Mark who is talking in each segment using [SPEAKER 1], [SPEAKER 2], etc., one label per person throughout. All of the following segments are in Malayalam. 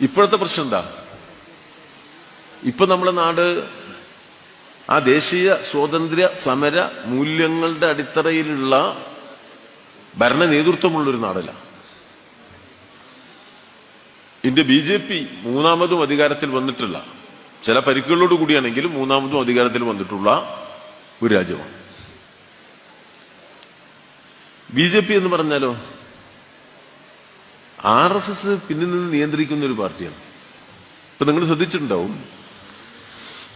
[SPEAKER 1] ഇപ്പോഴത്തെ പ്രശ്നം എന്താ? ഇപ്പൊ നമ്മുടെ നാട് ആ ദേശീയ സ്വാതന്ത്ര്യ സമര മൂല്യങ്ങളുടെ അടിത്തറയിലുള്ള ഭരണ നേതൃത്വമുള്ളൊരു നാടല്ല. ഇന്ത്യ ബി ജെ പി മൂന്നാമതും അധികാരത്തിൽ വന്നിട്ടുള്ള ചില പരിക്കുകളോട് കൂടിയാണെങ്കിലും മൂന്നാമതും അധികാരത്തിൽ വന്നിട്ടുള്ള ഒരു രാജ്യമാണ്. ബി ജെ പി എന്ന് പറഞ്ഞാലോ? ആർ എസ് എസ് പിന്നിൽ നിന്ന് നിയന്ത്രിക്കുന്ന ഒരു പാർട്ടിയാണ്. ഇപ്പൊ നിങ്ങൾ ശ്രദ്ധിച്ചിട്ടുണ്ടാവും.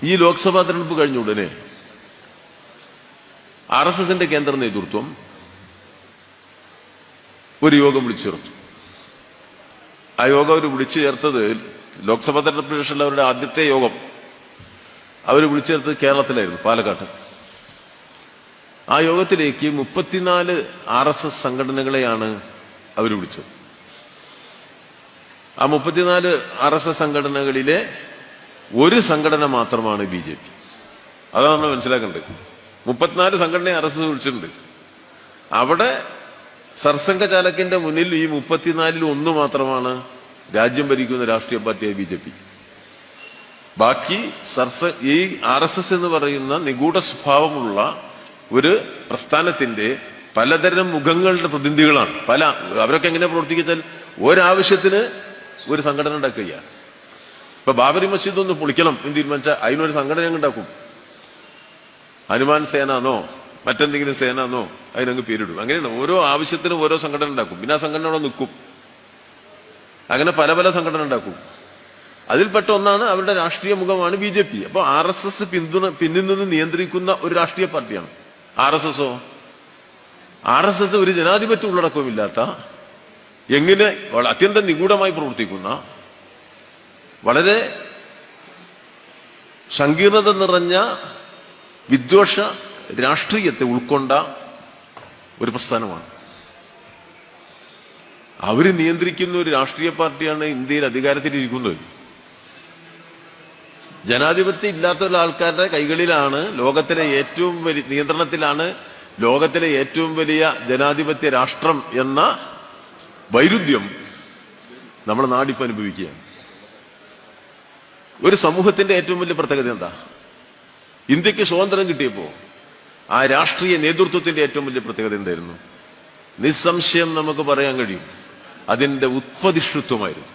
[SPEAKER 1] ഈ ലോക്സഭാ തെരഞ്ഞെടുപ്പ് കഴിഞ്ഞ ഉടനെ ആർ എസ് എസിന്റെ കേന്ദ്ര നേതൃത്വം ഒരു യോഗം വിളിച്ചു ചേർത്തു ആ യോഗം അവർ വിളിച്ചു ചേർത്തത് ലോക്സഭാ തെരഞ്ഞെടുപ്പ് ശേഷമുള്ള അവരുടെ ആദ്യത്തെ യോഗം. അവർ വിളിച്ചു ചേർത്തത് കേരളത്തിലായിരുന്നു പാലക്കാട്ട് ആ യോഗത്തിലേക്ക് മുപ്പത്തിനാല് ആർ എസ് എസ് സംഘടനകളെയാണ് അവർ വിളിച്ചത്. ആ മുപ്പത്തിനാല് ആർ എസ് എസ് സംഘടനകളിലെ ഒരു സംഘടന മാത്രമാണ് ബി ജെ പി. അതാണ് നമ്മൾ മനസ്സിലാക്കേണ്ടത്. മുപ്പത്തിനാല് സംഘടനയെ ആർ എസ് എസ് വിളിച്ചിട്ടുണ്ട്. അവിടെ സർസംഘ ചാലകിന്റെ മുന്നിൽ ഈ മുപ്പത്തിനാലിൽ ഒന്ന് മാത്രമാണ് രാജ്യം ഭരിക്കുന്ന രാഷ്ട്രീയ പാർട്ടിയായ ബി ജെ പി. ബാക്കി സർസ ഈ ആർ എസ് എസ് എന്ന് പറയുന്ന നിഗൂഢ സ്വഭാവമുള്ള ഒരു പ്രസ്ഥാനത്തിന്റെ പലതരം മുഖങ്ങളുടെ പ്രതിനിധികളാണ്. പല അവരൊക്കെ എങ്ങനെ പ്രവർത്തിച്ചാൽ ഒരാവശ്യത്തിന് ഒരു സംഘടന ഉണ്ടാക്കുക ഇപ്പൊ ബാബരി മസ്ജിദ് ഒന്ന് പൊളിക്കണം എന്ന് തീരുമാനിച്ചാൽ അതിനൊരു സംഘടന ഞങ്ങൾ ഉണ്ടാക്കും. ഹനുമാൻ സേനാന്നോ മറ്റെന്തെങ്കിലും സേനാന്നോ അതിനങ്ങ് പേരിടും. അങ്ങനെയാണ്. ഓരോ ആവശ്യത്തിനും ഓരോ സംഘടന ഉണ്ടാക്കും. പിന്നെ ആ സംഘടന അവിടെ നിൽക്കും. അങ്ങനെ പല പല സംഘടന ഉണ്ടാക്കും. അതിൽപ്പെട്ട ഒന്നാണ് അവരുടെ രാഷ്ട്രീയ മുഖമാണ് ബി ജെ പി. അപ്പൊ ആർ എസ് എസ് പിന്തുണ പിന്നിൽ നിന്ന് നിയന്ത്രിക്കുന്ന ഒരു രാഷ്ട്രീയ പാർട്ടിയാണ്. ആർ എസ് എസോ? ആർ എസ് എസ് ഒരു ജനാധിപത്യ ഉള്ളടക്കവുമില്ലാത്ത എങ്ങനെ അത്യന്തം നിഗൂഢമായി പ്രവർത്തിക്കുന്ന വളരെ സങ്കീർണത നിറഞ്ഞ വിദ്വേഷ രാഷ്ട്രീയത്തെ ഉൾക്കൊണ്ട ഒരു പ്രസ്ഥാനമാണ്. അവർ നിയന്ത്രിക്കുന്ന ഒരു രാഷ്ട്രീയ പാർട്ടിയാണ് ഇന്ത്യയിൽ അധികാരത്തിലിരിക്കുന്നത്. ജനാധിപത്യം ഇല്ലാത്ത ആൾക്കാരുടെ കൈകളിലാണ് ലോകത്തിലെ ഏറ്റവും വലിയ നിയന്ത്രണത്തിലാണ് ലോകത്തിലെ ഏറ്റവും വലിയ ജനാധിപത്യ രാഷ്ട്രം എന്ന വൈരുദ്ധ്യം നമ്മുടെ നാടിപ്പോ അനുഭവിക്കുകയാണ്. ഒരു സമൂഹത്തിന്റെ ഏറ്റവും വലിയ പ്രത്യേകത എന്താ? ഇന്ത്യയ്ക്ക് സ്വാതന്ത്ര്യം കിട്ടിയപ്പോ ആ രാഷ്ട്രീയ നേതൃത്വത്തിന്റെ ഏറ്റവും വലിയ പ്രത്യേകത എന്തായിരുന്നു? നിസ്സംശയം നമുക്ക് പറയാൻ കഴിയും. അതിന്റെ ഉത്പതിഷ്ഠിത്വമായിരുന്നു.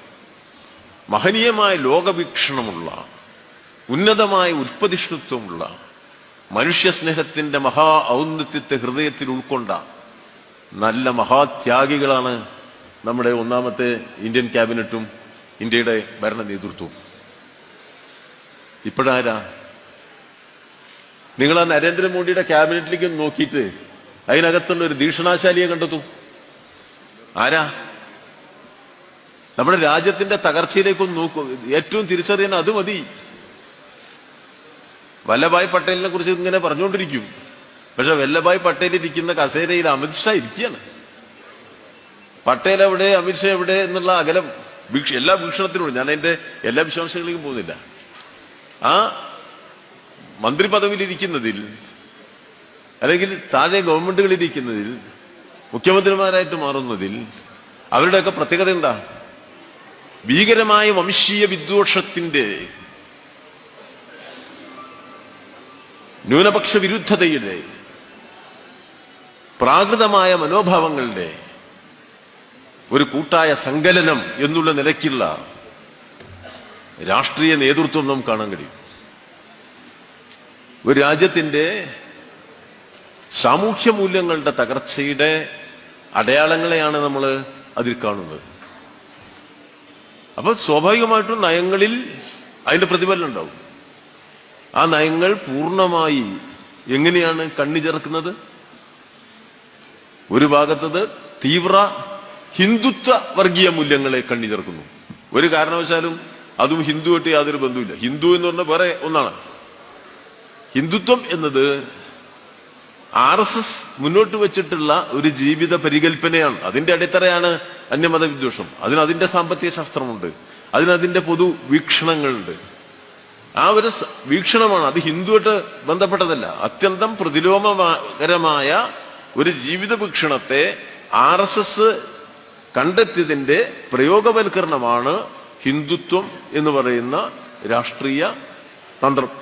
[SPEAKER 1] മഹനീയമായ ലോകവീക്ഷണമുള്ള ഉന്നതമായ ഉത്പതിഷ്ഠിത്വമുള്ള മനുഷ്യസ്നേഹത്തിന്റെ മഹാ ഔന്നത്യത്തെ ഹൃദയത്തിൽ ഉൾക്കൊണ്ട നല്ല മഹാത്യാഗികളാണ് നമ്മുടെ ഒന്നാമത്തെ ഇന്ത്യൻ ക്യാബിനറ്റും ഇന്ത്യയുടെ ഭരണ നേതൃത്വവും. ഇപ്പോഴാരാ? നിങ്ങൾ ആ നരേന്ദ്രമോദിയുടെ ക്യാബിനറ്റിലേക്ക് നോക്കിയിട്ട് അതിനകത്തുള്ള ഒരു ദീക്ഷണാശാലിയെ കണ്ടെത്തും. ആരാ? നമ്മുടെ രാജ്യത്തിന്റെ തകർച്ചയിലേക്കൊന്ന് നോക്കൂ. ഏറ്റവും തിരിച്ചറിയാൻ അത് മതി. വല്ലഭായ് പട്ടേലിനെ കുറിച്ച് ഇങ്ങനെ പറഞ്ഞുകൊണ്ടിരിക്കും. പക്ഷെ വല്ലഭായ് പട്ടേൽ ഇരിക്കുന്ന കസേരയിൽ അമിത്ഷാ ഇരിക്കുകയാണ്. പട്ടേൽ എവിടെ അമിത്ഷാ എവിടെ എന്നുള്ള അകലം വീക്ഷ എല്ലാ വീക്ഷണത്തിനും ഞാൻ അതിന്റെ എല്ലാ വിശദാംശങ്ങളിലേക്കും പോകുന്നില്ല. ആ മന്ത്രി പദവിയിലിരിക്കുന്നതിൽ അല്ലെങ്കിൽ താഴെ ഗവൺമെന്റുകളിരിക്കുന്നതിൽ മുഖ്യമന്ത്രിമാരായിട്ട് മാറുന്നതിൽ അവരുടെയൊക്കെ പ്രത്യേകത എന്താ? ഭീകരമായ വംശീയ വിദ്വേഷത്തിന്റെ ന്യൂനപക്ഷ വിരുദ്ധതയുടെ പ്രാകൃതമായ മനോഭാവങ്ങളുടെ ഒരു കൂട്ടായ സങ്കലനം എന്നുള്ള നിലയ്ക്കുള്ള രാഷ്ട്രീയ നേതൃത്വം നമുക്ക് കാണാൻ കഴിയും. ഒരു രാജ്യത്തിന്റെ സാമൂഹ്യ മൂല്യങ്ങളുടെ തകർച്ചയുടെ അടയാളങ്ങളെയാണ് നമ്മൾ അതിൽ കാണുന്നത്. അപ്പൊ സ്വാഭാവികമായിട്ടും നയങ്ങളിൽ അതിന്റെ പ്രതിഫലനം ഉണ്ടാവും. ആ നയങ്ങൾ പൂർണമായി എങ്ങനെയാണ് കണ്ണി ചേർക്കുന്നത് ഒരു ഭാഗത്തത് തീവ്ര ഹിന്ദുത്വ വർഗീയ മൂല്യങ്ങളെ കണ്ണിതിർക്കുന്നു ഒരു കാരണവശാലും അതും ഹിന്ദുവായിട്ട് യാതൊരു ബന്ധവുമില്ല. ഹിന്ദു എന്ന് പറഞ്ഞ വേറെ ഒന്നാണ്. ഹിന്ദുത്വം എന്നത് ആർ എസ് എസ് മുന്നോട്ട് വെച്ചിട്ടുള്ള ഒരു ജീവിത പരികൽപ്പനയാണ്. അതിന്റെ അടിത്തറയാണ് അന്യമത വിദ്വേഷം അതിന് അതിന്റെ സാമ്പത്തിക ശാസ്ത്രമുണ്ട്. അതിനതിന്റെ പൊതു വീക്ഷണങ്ങളുണ്ട്. ആ ഒരു വീക്ഷണമാണ്. അത് ഹിന്ദുവായിട്ട് ബന്ധപ്പെട്ടതല്ല. അത്യന്തം പ്രതിലോമകരമായ ഒരു ജീവിത വീക്ഷണത്തെ ആർ എസ് എസ് കണ്ടെത്തിയതിന്റെ പ്രയോഗവൽക്കരണമാണ് ഹിന്ദുത്വം എന്ന് പറയുന്ന രാഷ്ട്രീയ തന്ത്രം.